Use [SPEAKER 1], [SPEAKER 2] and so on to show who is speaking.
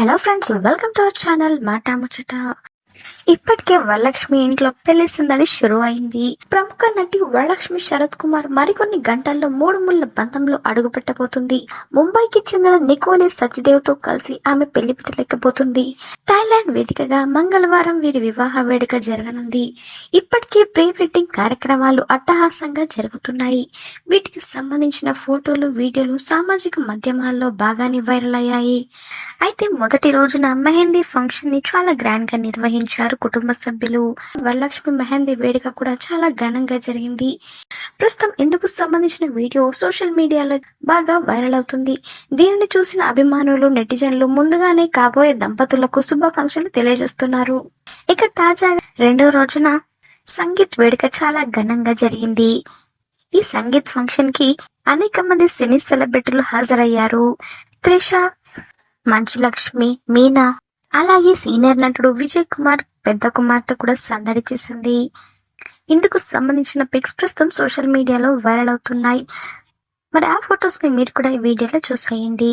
[SPEAKER 1] Hello friends welcome to our channel Maata Muchata. ఇప్పటికే వరలక్ష్మి ఇంట్లో పెళ్ళి సందడి షురు అయింది. ప్రముఖ నటి వరలక్ష్మి శరత్ కుమార్ మరికొన్ని గంటల్లో మూడు ముళ్ళ బంధంలో అడుగు పెట్టబోతుంది ముంబైకి చెందిన నికోలి సచిదేవ్తో కలిసి ఆమె పెళ్ళి పెట్టలేకపోతుంది. థాయిలాండ్ వేదికగా మంగళవారం వీరి వివాహ వేడుక జరగనుంది. ఇప్పటికే ప్రీ వెడ్డింగ్ కార్యక్రమాలు అట్టహాసంగా జరుగుతున్నాయి. వీటికి సంబంధించిన ఫోటోలు వీడియోలు సామాజిక మాధ్యమాల్లో బాగానే వైరల్ అయ్యాయి. అయితే మొదటి రోజున మెహందీ ఫంక్షన్ని చాలా గ్రాండ్గా నిర్వహించారు కుటుంబ సభ్యులు. వరలక్ష్మి మెహందీ వేడుక కూడా చాలా ఘనంగా జరిగింది. ప్రస్తుతం ఇందుకు సంబంధించిన వీడియో సోషల్ మీడియాలో బాగా వైరల్ అవుతుంది. దీనిని చూసిన అభిమానులు నెటిజన్లు ముందుగానే కాబోయే దంపతులకు శుభాకాంక్షలు తెలియజేస్తున్నారు. ఇక తాజాగా రెండో రోజున సంగీత్ వేడుక చాలా ఘనంగా జరిగింది. ఈ సంగీత్ ఫంక్షన్కి అనేక మంది సినీ సెలబ్రిటీలు హాజరయ్యారు. త్రిష మంచులక్ష్మి మీనా అలాగే సీనియర్ నటుడు విజయ్ కుమార్ పెద్ద కుమార్తె కూడా సందడి చేసింది. ఇందుకు సంబంధించిన పిక్స్ ప్రస్తుతం సోషల్ మీడియాలో వైరల్ అవుతున్నాయి. మరి ఆ ఫొటోస్ని మీరు కూడా ఈ వీడియోలో చూసేయండి.